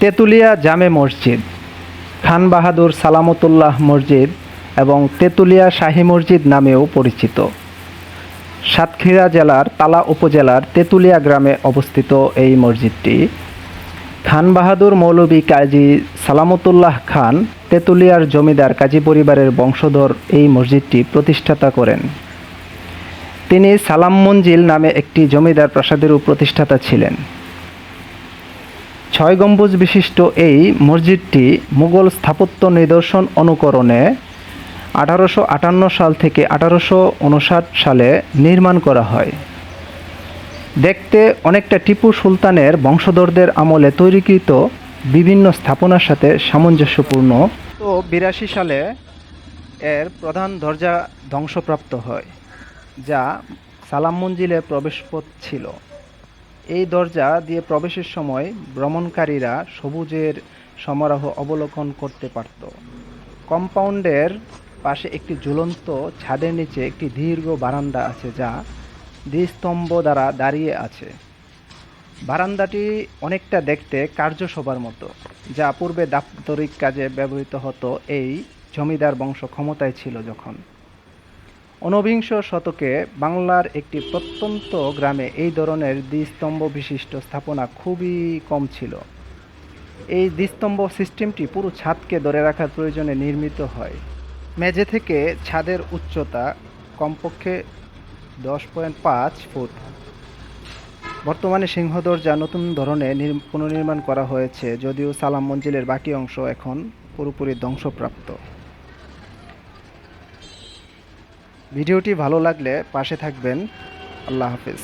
তেঁতুলিয়া জামে মসজিদ, খান বাহাদুর সালামতুল্লাহ মসজিদ এবং তেঁতুলিয়া শাহী মসজিদ নামেও পরিচিত। সাতক্ষীরা জেলার তালা উপজেলার তেঁতুলিয়া গ্রামে অবস্থিত এই মসজিদটি। খান বাহাদুর মৌলভী কাজী সালামতুল্লাহ খান তেঁতুলিয়ার জমিদার কাজী পরিবারের বংশধর এই মসজিদটি প্রতিষ্ঠাতা করেন। তিনি সালাম মঞ্জিল নামে একটি জমিদার প্রাসাদেরও প্রতিষ্ঠাতা ছিলেন। ছয় গম্বুজ বিশিষ্ট এই মসজিদটি মুঘল স্থাপত্য নিদর্শন অনুকরণে আঠারোশো আটান্ন সাল থেকে আঠারোশো উনষাট সালে নির্মাণ করা হয়। দেখতে অনেকটা টিপু সুলতানের বংশধরদের আমলে তৈরিকৃত বিভিন্ন স্থাপনার সাথে সামঞ্জস্যপূর্ণ। তো বিরাশি সালে এর প্রধান দরজা ধ্বংসপ্রাপ্ত হয়, যা সালাম মঞ্জিলে প্রবেশপথ ছিল। এই দরজা দিয়ে প্রবেশের সময় ভ্রমণকারীরা সবুজের সমারোহ অবলোকন করতে পারত। কম্পাউন্ডের পাশে একটি ঝুলন্ত ছাদের নিচে একটি দীর্ঘ বারান্দা আছে যা দ্বিস্তম্ভ দ্বারা দাঁড়িয়ে আছে। বারান্দাটি অনেকটা দেখতে কার্যসভার মতো, যা পূর্বে দাপ্তরিক কাজে ব্যবহৃত হতো। এই জমিদার বংশ ক্ষমতায় ছিল যখন। ঊনবিংশ শতকে বাংলার একটি প্রত্যন্ত গ্রামে এই ধরনের দ্বিস্তম্ভ বিশিষ্ট স্থাপনা খুবই কম ছিল। এই দ্বিস্তম্ভ সিস্টেমটি পুরো ছাদকে ধরে রাখার প্রয়োজনে নির্মিত হয়। মেঝে থেকে ছাদের উচ্চতা কমপক্ষে দশ পয়েন্ট পাঁচ ফুট। বর্তমানে সিংহদরজা নতুন ধরনের নির- পুনর্নির্মাণ করা হয়েছে, যদিও সালাম মঞ্জিলের বাকি অংশ এখন পুরোপুরি ধ্বংসপ্রাপ্ত। ভিডিওটি ভালো লাগলে পাশে থাকবেন। আল্লাহ হাফিজ।